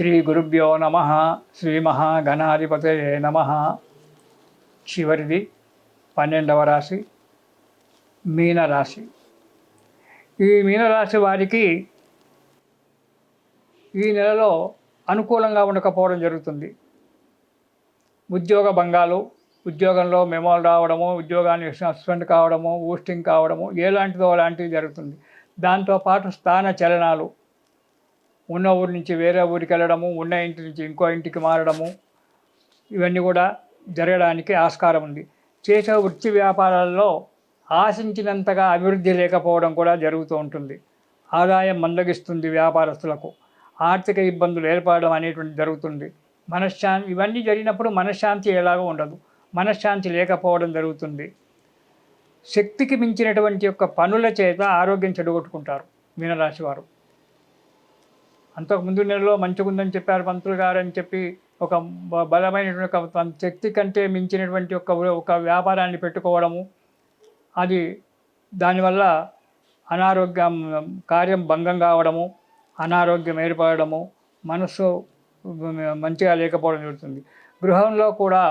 శ్రీ గురుభ్యో నమ శ్రీ మహాగణాధిపతే నమ. చివరిది పన్నెండవ రాశి మీనరాశి. ఈ మీనరాశి వారికి ఈ నెలలో అనుకూలంగా ఉండకపోవడం జరుగుతుంది. ఉద్యోగ భంగాలు ఉద్యోగంలో మెమోలు రావడము ఉద్యోగాన్ని సస్పెండ్ కావడము ఊస్టింగ్ కావడము ఎలాంటిదో అలాంటివి జరుగుతుంది. దాంతోపాటు స్థాన చలనాలు ఉన్న ఊరి నుంచి వేరే ఊరికి వెళ్ళడము ఉన్న ఇంటి నుంచి ఇంకో ఇంటికి మారడము ఇవన్నీ కూడా జరగడానికి ఆస్కారం ఉంది. చేసే వృత్తి వ్యాపారాల్లో ఆశించినంతగా అభివృద్ధి లేకపోవడం కూడా జరుగుతూ ఉంటుంది. ఆదాయం మందగిస్తుంది వ్యాపారస్తులకు. ఆర్థిక ఇబ్బందులు ఏర్పడడం అనేటువంటి జరుగుతుంది. మనశ్శాంతి ఇవన్నీ జరిగినప్పుడు మనశ్శాంతి ఎలాగో ఉండదు. మనశ్శాంతి లేకపోవడం జరుగుతుంది. శక్తికి మించినటువంటి యొక్క పనుల చేత ఆరోగ్యం చెడగొట్టుకుంటారు మీనరాశి వారు. అంతకు ముందు నెలలో మంచిగుందని చెప్పారు పంతులు గారు అని చెప్పి ఒక బలమైనటువంటి ఒక శక్తి కంటే మించినటువంటి ఒక ఒక వ్యాపారాన్ని పెట్టుకోవడము. అది దానివల్ల అనారోగ్యం కార్యం భంగం కావడము అనారోగ్యం ఏర్పడము మనస్సు మంచిగా లేకపోవడం జరుగుతుంది. గృహంలో కూడా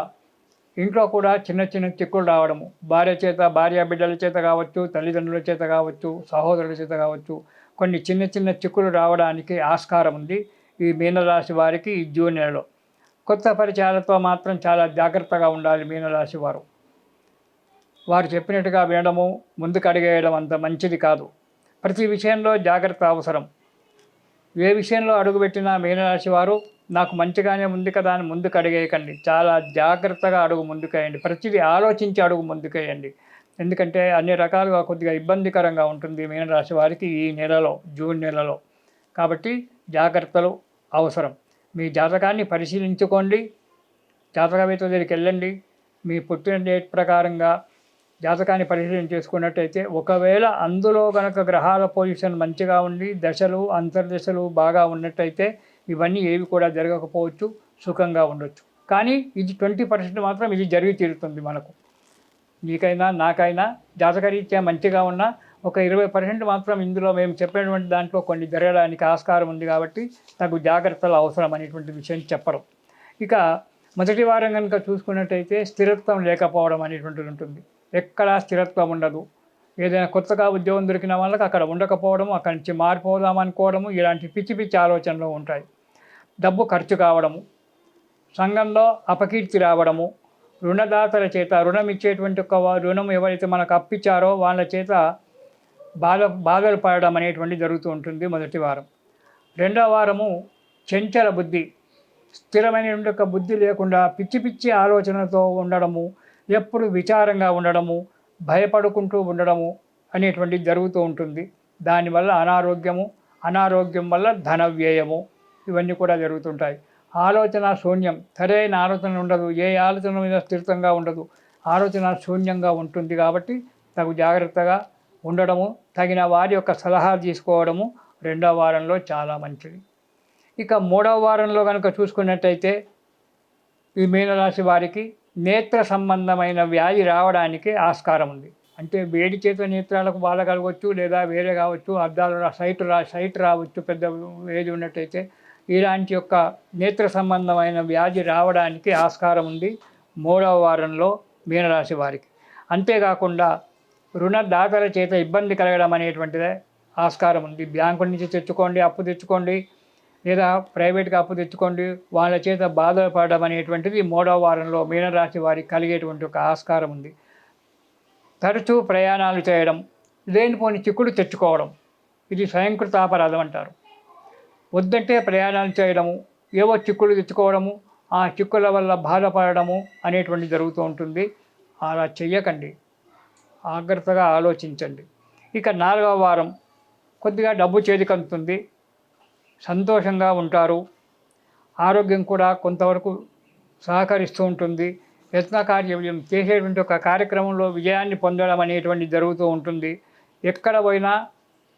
ఇంట్లో కూడా చిన్న చిన్న చిక్కులు రావడము. భార్య చేత భార్య బిడ్డల చేత కావచ్చు తల్లిదండ్రుల చేత కావచ్చు సహోదరుల చేత కావచ్చు కొన్ని చిన్న చిన్న చిక్కులు రావడానికి ఆస్కారం ఉంది ఈ మీనరాశి వారికి ఈ జూన్ నెలలో. కొత్త పరిచయాలతో మాత్రం చాలా జాగ్రత్తగా ఉండాలి మీనరాశి వారు. వారు చెప్పినట్టుగా వినడము ముందుకు అడిగేయడం అంత మంచిది కాదు. ప్రతి విషయంలో జాగ్రత్త అవసరం. ఏ విషయంలో అడుగుపెట్టినా మీనరాశి వారు నాకు మంచిగానే ఉంది కదా అని ముందుకు అడిగేయకండి. చాలా జాగ్రత్తగా అడుగు ముందుకేయండి ప్రతిదీ ఆలోచించి అడుగు ముందుకేయండి ఎందుకంటే అన్ని రకాలుగా కొద్దిగా ఇబ్బందికరంగా ఉంటుంది మీనరాశి వారికి ఈ నెలలో జూన్ నెలలో. కాబట్టి జాగ్రత్తలు అవసరం. మీ జాతకాన్ని పరిశీలించుకోండి. జాతకవేత్త దగ్గరికి వెళ్ళండి. మీ పుట్టిన డేట్ ప్రకారంగా జాతకాన్ని పరిశీలన చేసుకున్నట్టయితే ఒకవేళ అందులో కనుక గ్రహాల పొజిషన్ మంచిగా ఉండి దశలు అంతర్దశలు బాగా ఉన్నట్టయితే ఇవన్నీ ఏవి కూడా జరగకపోవచ్చు సుఖంగా ఉండొచ్చు. కానీ ఇది ట్వంటీ పర్సెంట్ మాత్రం ఇది జరిగి తీరుతుంది మనకు. నీకైనా నాకైనా జాతకరీత్యా మంచిగా ఉన్న ఒక ఇరవై పర్సెంట్ మాత్రం ఇందులో మేము చెప్పినటువంటి దాంట్లో కొన్ని జరగడానికి ఆస్కారం ఉంది కాబట్టి నాకు జాగ్రత్తలు అవసరం అనేటువంటి విషయం చెప్పరు. ఇక మొదటి వారం కనుక చూసుకున్నట్టయితే స్థిరత్వం లేకపోవడం అనేటువంటిది ఉంటుంది. ఎక్కడా స్థిరత్వం ఉండదు. ఏదైనా కొత్తగా ఉద్యోగం దొరికిన వాళ్ళకి అక్కడ ఉండకపోవడము అక్కడి నుంచి మారిపోదాం అనుకోవడము ఇలాంటి పిచ్చి పిచ్చి ఆలోచనలు ఉంటాయి. డబ్బు ఖర్చు కావడము సంఘంలో అపకీర్తి రావడము రుణదాతల చేత రుణం ఇచ్చేటువంటి ఒక రుణం ఎవరైతే మనకు అప్పిచ్చారో వాళ్ళ చేత బాధ బాధలు పడడం అనేటువంటి జరుగుతూ ఉంటుంది మొదటి వారం. రెండవ వారము చెంచల బుద్ధి. స్థిరమైనటువంటి ఒక బుద్ధి లేకుండా పిచ్చి పిచ్చి ఆలోచనలతో ఉండడము ఎప్పుడు విచారంగా ఉండడము భయపడుకుంటూ ఉండడము అనేటువంటిది జరుగుతూ ఉంటుంది. దానివల్ల అనారోగ్యము అనారోగ్యం వల్ల ధన వ్యయము ఇవన్నీ కూడా జరుగుతుంటాయి. ఆలోచన శూన్యం. సరైన ఆలోచన ఉండదు. ఏ ఆలోచన మీద స్థిరంగా ఉండదు. ఆలోచన శూన్యంగా ఉంటుంది కాబట్టి తగు జాగ్రత్తగా ఉండడము తగిన వారి యొక్క సలహా తీసుకోవడము రెండవ వారంలో చాలా మంచిది. ఇక మూడవ వారంలో కనుక చూసుకున్నట్టయితే ఈ మీనరాశి వారికి నేత్ర సంబంధమైన వ్యాధి రావడానికి ఆస్కారం ఉంది. అంటే వేడి చేత నేత్రాలకు బాధ కలగవచ్చు లేదా వేరే కావచ్చు అద్దాలు రా- సైట్ రా సైట్ రావచ్చు పెద్ద వేది ఉన్నట్టయితే ఇలాంటి యొక్క నేత్ర సంబంధమైన వ్యాధి రావడానికి ఆస్కారం ఉంది మూడవ వారంలో మీనరాశి వారికి. అంతేకాకుండా రుణదాతల చేత ఇబ్బంది కలగడం అనేటువంటిదే ఆస్కారం ఉంది. బ్యాంకు నుంచి తెచ్చుకోండి అప్పు తెచ్చుకోండి లేదా ప్రైవేట్గా అప్పు తెచ్చుకోండి వాళ్ళ చేత బాధలు పడడం అనేటువంటిది మూడవ వారంలో మీనరాశి వారికి కలిగేటువంటి ఒక ఆస్కారం ఉంది. తరచూ ప్రయాణాలు చేయడం లేనిపోని చిక్కుడు తెచ్చుకోవడం ఇది స్వయంకృత అపరాధం అంటారు. వద్దంటే ప్రయాణాలు చేయడము ఏవో చిక్కులు తెచ్చుకోవడము ఆ చిక్కుల వల్ల బాధపడడము అనేటువంటి జరుగుతూ ఉంటుంది. అలా చెయ్యకండి. జాగ్రత్తగా ఆలోచించండి. ఇక నాలుగవ వారం కొద్దిగా డబ్బు చేతికందుతుంది. సంతోషంగా ఉంటారు. ఆరోగ్యం కూడా కొంతవరకు సహకరిస్తూ ఉంటుంది. యత్న కార్యం చేసేటువంటి ఒక కార్యక్రమంలో విజయాన్ని పొందడం అనేటువంటి జరుగుతూ ఉంటుంది. ఎక్కడ పోయినా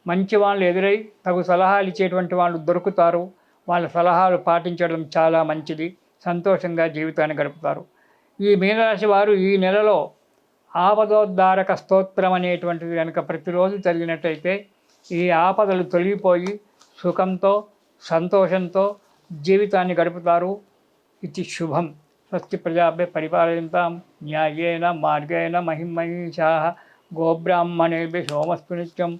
మంచి వాళ్ళు ఎదురై తగు సలహాలు ఇచ్చేటువంటి వాళ్ళు దొరుకుతారు. వాళ్ళ సలహాలు పాటించడం చాలా మంచిది. సంతోషంగా జీవితాన్ని గడుపుతారు. ఈ మీనరాశి వారు ఈ నెలలో ఆపదోద్ధారక స్తోత్రం అనేటువంటిది కనుక ప్రతిరోజు చదివినట్టయితే ఈ ఆపదలు తొలగిపోయి సుఖంతో సంతోషంతో జీవితాన్ని గడుపుతారు. ఇది శుభం. స్వస్తి ప్రజాభ్య పరిపాలయంతాం. న్యాయేన మార్గేణ మహిమహిషా. గోబ్రాహ్మణేభ్య సోమస్తు నిత్యం.